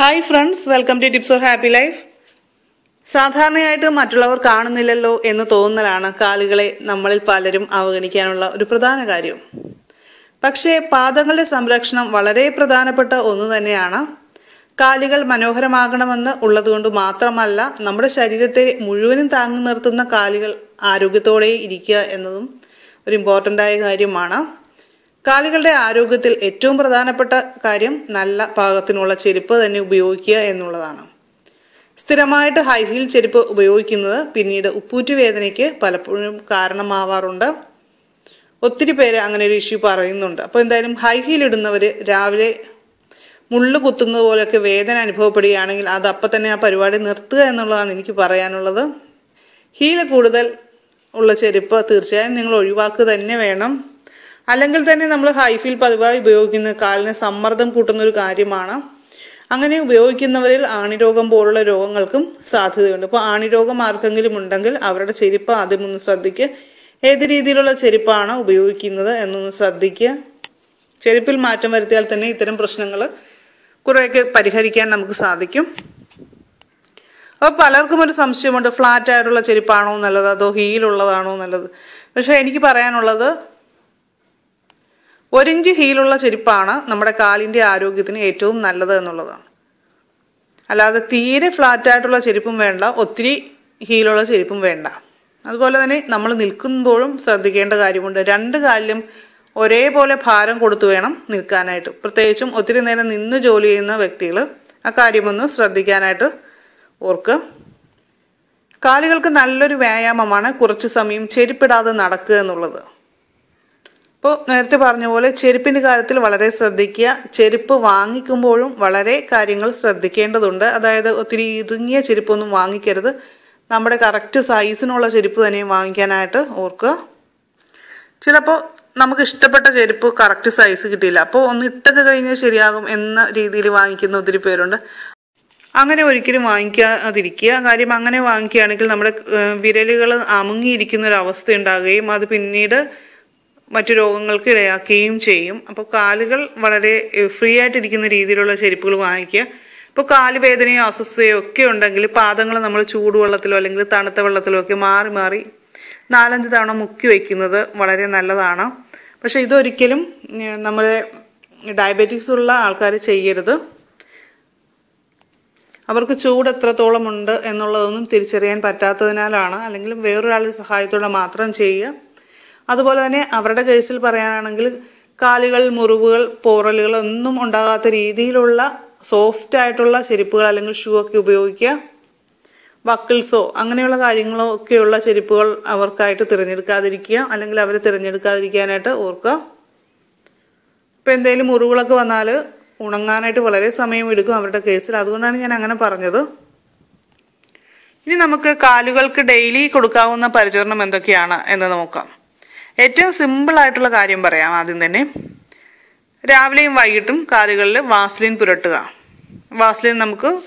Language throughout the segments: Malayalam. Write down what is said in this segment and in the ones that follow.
Hi friends welcome to tips or happy life സാധാരണയായിട്ട് മറ്റുള്ളവർ കാണുന്നില്ലല്ലോ എന്ന് തോന്നലാണ് കാലുകളെ നമ്മളിൽ പലരും അവഗണിക്കാനുള്ള ഒരു പ്രധാന കാര്യം. പക്ഷേ പാദങ്ങളുടെ സംരക്ഷണം വളരെ പ്രധാനപ്പെട്ട ഒന്ന് തന്നെയാണ്. കാലുകൾ മനോഹരമാകണമെന്ന് ഉള്ളതുകൊണ്ട് മാത്രമല്ല നമ്മുടെ ശരീരത്തെ മുഴുവനും താങ്ങി നിർത്തുന്ന കാലുകൾ ആരോഗ്യത്തോടെ ഇരിക്കുക എന്നതും ഒരു ഇമ്പോർട്ടന്റായ കാര്യമാണ്. കാലുകളുടെ ആരോഗ്യത്തിൽ ഏറ്റവും പ്രധാനപ്പെട്ട കാര്യം നല്ല പാകത്തിനുള്ള ചെരുപ്പ് തന്നെ ഉപയോഗിക്കുക എന്നുള്ളതാണ്. സ്ഥിരമായിട്ട് ഹൈ ഹീൽ ചെരുപ്പ് ഉപയോഗിക്കുന്നത് പിന്നീട് ഉപ്പൂറ്റു വേദനയ്ക്ക് പലപ്പോഴും കാരണമാവാറുണ്ട്. ഒത്തിരി പേര് അങ്ങനെ ഒരു ഇഷ്യൂ പറയുന്നുണ്ട്. അപ്പോൾ എന്തായാലും ഹൈ ഹീൽ ഇടുന്നവർ രാവിലെ മുള്ള് കുത്തുന്നത് പോലെയൊക്കെ വേദന അനുഭവപ്പെടുകയാണെങ്കിൽ അത് അപ്പം തന്നെ ആ പരിപാടി നിർത്തുക എന്നുള്ളതാണ് എനിക്ക് പറയാനുള്ളത്. ഹീൽ കൂടുതൽ ഉള്ള ചെരുപ്പ് തീർച്ചയായും നിങ്ങൾ ഒഴിവാക്കുക തന്നെ വേണം. അല്ലെങ്കിൽ തന്നെ നമ്മൾ ഹൈഫിൽ പതിവായി ഉപയോഗിക്കുന്ന കാലിന് സമ്മർദ്ദം കൂട്ടുന്ന ഒരു കാര്യമാണ്. അങ്ങനെ ഉപയോഗിക്കുന്നവരിൽ ആണിരോഗം പോലുള്ള രോഗങ്ങൾക്കും സാധ്യതയുണ്ട്. അപ്പോൾ ആണിരോഗം ആർക്കെങ്കിലും ഉണ്ടെങ്കിൽ അവരുടെ ചെരുപ്പ് ആദ്യം ഒന്ന് ശ്രദ്ധിക്കുക ഏത് രീതിയിലുള്ള ചെരുപ്പാണ് ഉപയോഗിക്കുന്നത് എന്നൊന്ന് ശ്രദ്ധിക്കുക ചെരുപ്പിൽ മാറ്റം വരുത്തിയാൽ തന്നെ ഇത്തരം പ്രശ്നങ്ങൾ കുറേയൊക്കെ പരിഹരിക്കാൻ നമുക്ക് സാധിക്കും. അപ്പോൾ പലർക്കും ഒരു സംശയമുണ്ട് ഫ്ലാറ്റ് ആയിട്ടുള്ള ചെരുപ്പാണോ നല്ലത്? അതോ ഹീലുള്ളതാണോ നല്ലത്? പക്ഷേ എനിക്ക് പറയാനുള്ളത് ഒരിഞ്ച് ഹീലുള്ള ചെരുപ്പാണ് നമ്മുടെ കാലിന്റെ ആരോഗ്യത്തിന് ഏറ്റവും നല്ലത് എന്നുള്ളതാണ്. അല്ലാതെ തീരെ ഫ്ലാറ്റായിട്ടുള്ള ചെരുപ്പും വേണ്ട ഒത്തിരി ഹീലുള്ള ചെരുപ്പും വേണ്ട. അതുപോലെ തന്നെ നമ്മൾ നിൽക്കുമ്പോഴും ശ്രദ്ധിക്കേണ്ട കാര്യമുണ്ട്. രണ്ട് കാലിലും ഒരേപോലെ ഭാരം കൊടുത്തു വേണം നിൽക്കാനായിട്ട്. പ്രത്യേകിച്ചും ഒത്തിരി നേരം നിന്ന് ജോലി ചെയ്യുന്ന വ്യക്തികൾ ആ കാര്യമൊന്ന് ശ്രദ്ധിക്കാനായിട്ട് ഓർക്കുക. കാലുകൾക്ക് നല്ലൊരു വ്യായാമമാണ് കുറച്ച് സമയം ചെരുപ്പിടാതെ നടക്കുക എന്നുള്ളത്. ഇപ്പോൾ നേരത്തെ പറഞ്ഞ പോലെ ചെരുപ്പിന്റെ കാര്യത്തിൽ വളരെ ശ്രദ്ധിക്കുക. ചെരുപ്പ് വാങ്ങിക്കുമ്പോഴും വളരെ കാര്യങ്ങൾ ശ്രദ്ധിക്കേണ്ടതുണ്ട്. അതായത് ഒത്തിരി ഇറുങ്ങിയ ചെരുപ്പൊന്നും വാങ്ങിക്കരുത്. നമ്മുടെ കറക്റ്റ് സൈസിനുള്ള ചെരുപ്പ് തന്നെ വാങ്ങിക്കാനായിട്ട് ഓർക്കുക. ചിലപ്പോൾ നമുക്ക് ഇഷ്ടപ്പെട്ട ചെരുപ്പ് കറക്റ്റ് സൈസ് കിട്ടിയില്ല. അപ്പോൾ ഒന്ന് ഇട്ടൊക്കെ കഴിഞ്ഞാൽ ശരിയാകും എന്ന രീതിയിൽ വാങ്ങിക്കുന്ന ഒത്തിരി പേരുണ്ട്. അങ്ങനെ ഒരിക്കലും വാങ്ങിക്കാതിരിക്കുക. കാര്യം അങ്ങനെ വാങ്ങിക്കുകയാണെങ്കിൽ നമ്മുടെ വിരലുകൾ അമുങ്ങിയിരിക്കുന്ന ഒരു അവസ്ഥ ഉണ്ടാകുകയും അത് പിന്നീട് മറ്റു രോഗങ്ങൾക്ക് ഇടയാക്കുകയും ചെയ്യും. അപ്പോൾ കാലുകൾ വളരെ ഫ്രീ ആയിട്ടിരിക്കുന്ന രീതിയിലുള്ള ചെരുപ്പുകൾ വാങ്ങിക്കുക. ഇപ്പോൾ കാലുവേദനയോ അസ്വസ്ഥയോ ഒക്കെ ഉണ്ടെങ്കിൽ പാദങ്ങൾ നമ്മൾ ചൂടുവെള്ളത്തിലോ അല്ലെങ്കിൽ തണുത്ത വെള്ളത്തിലോ ഒക്കെ മാറി മാറി നാലഞ്ച് തവണ മുക്കി വയ്ക്കുന്നത് വളരെ നല്ലതാണ്. പക്ഷേ ഇതൊരിക്കലും നമ്മുടെ ഡയബറ്റിക്സ് ഉള്ള ആൾക്കാർ ചെയ്യരുത്. അവർക്ക് ചൂട് എത്രത്തോളം ഉണ്ട് എന്നുള്ളതൊന്നും തിരിച്ചറിയാൻ പറ്റാത്തതിനാലാണ് അല്ലെങ്കിൽ വേറൊരാളുടെ സഹായത്തോടെ മാത്രം ചെയ്യുക. അതുപോലെ തന്നെ അവരുടെ കേസിൽ പറയാനാണെങ്കിൽ കാലുകൾ മുറിവുകൾ പോറലുകൾ ഒന്നും ഉണ്ടാകാത്ത രീതിയിലുള്ള സോഫ്റ്റ് ആയിട്ടുള്ള ചെരുപ്പുകൾ അല്ലെങ്കിൽ ഷൂ ഒക്കെ ഉപയോഗിക്കുക. വക്കിൾസോ അങ്ങനെയുള്ള കാര്യങ്ങളോ ഒക്കെയുള്ള ചെരുപ്പുകൾ അവർക്കായിട്ട് തിരഞ്ഞെടുക്കാതിരിക്കുക. അല്ലെങ്കിൽ അവർ തിരഞ്ഞെടുക്കാതിരിക്കാനായിട്ട് ഓർക്കുക. ഇപ്പോൾ എന്തെങ്കിലും മുറിവുകളൊക്കെ വന്നാൽ ഉണങ്ങാനായിട്ട് വളരെ സമയം എടുക്കും അവരുടെ കേസിൽ. അതുകൊണ്ടാണ് ഞാൻ അങ്ങനെ പറഞ്ഞത്. ഇനി നമുക്ക് കാലുകൾക്ക് ഡെയിലി കൊടുക്കാവുന്ന പരിചരണം എന്തൊക്കെയാണ് എന്ന് നോക്കാം. ഏറ്റവും സിമ്പിളായിട്ടുള്ള കാര്യം പറയാം ആദ്യം തന്നെ. രാവിലെയും വൈകിട്ടും കാലുകളിൽ വാസ്ലിൻ പുരട്ടുക. വാസ്ലിൻ നമുക്ക്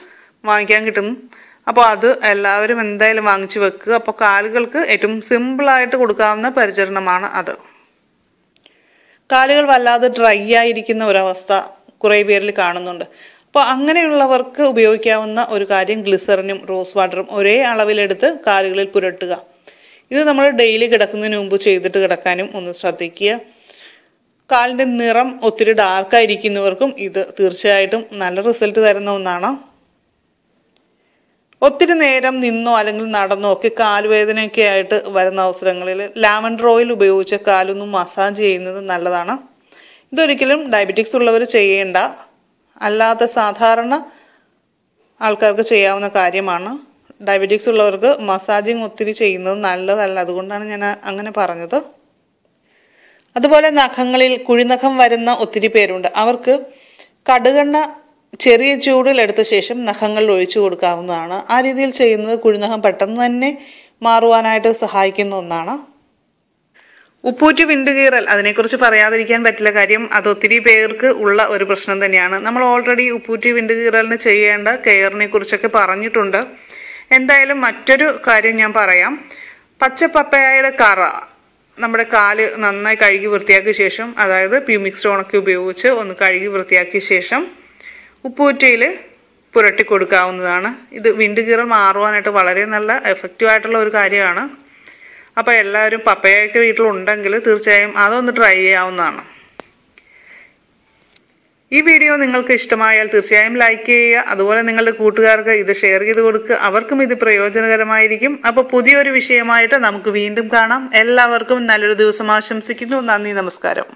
വാങ്ങിക്കാൻ കിട്ടും. അപ്പോൾ അത് എല്ലാവരും എന്തായാലും വാങ്ങിച്ചു വെക്കുക. അപ്പോൾ കാലുകൾക്ക് ഏറ്റവും സിമ്പിളായിട്ട് കൊടുക്കാവുന്ന പരിചരണമാണ് അത്. കാലുകൾ വല്ലാതെ ഡ്രൈ ആയിരിക്കുന്ന ഒരവസ്ഥ കുറേ പേരിൽ കാണുന്നുണ്ട്. അപ്പോൾ അങ്ങനെയുള്ളവർക്ക് ഉപയോഗിക്കാവുന്ന ഒരു കാര്യം ഗ്ലിസറിനും റോസ് വാട്ടറും ഒരേ അളവിലെടുത്ത് കാലുകളിൽ പുരട്ടുക. ഇത് നമ്മൾ ഡെയിലി കിടക്കുന്നതിന് മുമ്പ് ചെയ്തിട്ട് കിടക്കാനും ഒന്ന് ശ്രദ്ധിക്കുക. കാലിന്റെ നിറം ഒത്തിരി ഡാർക്കായിരിക്കുന്നവർക്കും ഇത് തീർച്ചയായിട്ടും നല്ല റിസൾട്ട് തരുന്ന ഒന്നാണ്. ഒത്തിരി നേരം നിന്നോ അല്ലെങ്കിൽ നടന്നോ ഒക്കെ കാലുവേദനയൊക്കെ ആയിട്ട് വരുന്ന അവസരങ്ങളിൽ ലാവൻഡർ ഓയിൽ ഉപയോഗിച്ച് കാലൊന്നും മസാജ് ചെയ്യുന്നത് നല്ലതാണ്. ഇതൊരിക്കലും ഡയബറ്റിക്സ് ഉള്ളവർ ചെയ്യേണ്ട അല്ലാത്ത സാധാരണ ആൾക്കാർക്ക് ചെയ്യാവുന്ന കാര്യമാണ്. ഡയബറ്റിക്സ് ഉള്ളവർക്ക് മസാജിങ് ഒത്തിരി ചെയ്യുന്നത് നല്ലതല്ല. അതുകൊണ്ടാണ് ഞാൻ അങ്ങനെ പറഞ്ഞത്. അതുപോലെ നഖങ്ങളിൽ കുഴിനഖം വരുന്ന ഒത്തിരി പേരുണ്ട്. അവർക്ക് കടുകെണ്ണ ചെറിയ ചൂടിൽ എടുത്ത ശേഷം നഖങ്ങളിൽ ഒഴിച്ചു കൊടുക്കാവുന്നതാണ്. ആ രീതിയിൽ ചെയ്യുന്നത് കുഴിനഖം പെട്ടെന്ന് തന്നെ മാറുവാനായിട്ട് സഹായിക്കുന്ന ഒന്നാണ്. ഉപ്പൂറ്റ് വിണ്ടുകീറൽ അതിനെക്കുറിച്ച് പറയാതിരിക്കാൻ പറ്റില്ല കാര്യം അത് ഒത്തിരി പേർക്ക് ഉള്ള ഒരു പ്രശ്നം തന്നെയാണ്. നമ്മൾ ഓൾറെഡി ഉപ്പൂറ്റ് വിണ്ടുകീറലിന് ചെയ്യേണ്ട കെയറിനെ കുറിച്ചൊക്കെ പറഞ്ഞിട്ടുണ്ട്. എന്തായാലും മറ്റൊരു കാര്യം ഞാൻ പറയാം. പച്ചപ്പപ്പയായുടെ കറ നമ്മുടെ കാൽ നന്നായി കഴുകി വൃത്തിയാക്കിയ ശേഷം അതായത് പ്യൂമിക് സ്റ്റോണൊക്കെ ഉപയോഗിച്ച് ഒന്ന് കഴുകി വൃത്തിയാക്കിയ ശേഷം ഉപ്പൂറ്റയിൽ പുരട്ടി കൊടുക്കാവുന്നതാണ്. ഇത് വിണ്ടുകീറൽ മാറുവാനായിട്ട് വളരെ നല്ല എഫക്റ്റീവ് ആയിട്ടുള്ള ഒരു കാര്യമാണ്. അപ്പോൾ എല്ലാവരും പപ്പയൊക്കെ വീട്ടിലുണ്ടെങ്കിൽ തീർച്ചയായും അതൊന്ന് ട്രൈ ചെയ്യാവുന്നതാണ്. ഈ വീഡിയോ നിങ്ങൾക്ക് ഇഷ്ടമായാൽ തീർച്ചയായും ലൈക്ക് ചെയ്യുക. അതുപോലെ നിങ്ങളുടെ കൂട്ടുകാർക്ക് ഇത് ഷെയർ ചെയ്ത് കൊടുക്കുക. അവർക്കും ഇത് പ്രയോജനകരമായിരിക്കും. അപ്പോൾ പുതിയൊരു വിഷയമായിട്ട് നമുക്ക് വീണ്ടും കാണാം. എല്ലാവർക്കും നല്ലൊരു ദിവസം ആശംസിക്കുന്നു. നന്ദി നമസ്കാരം.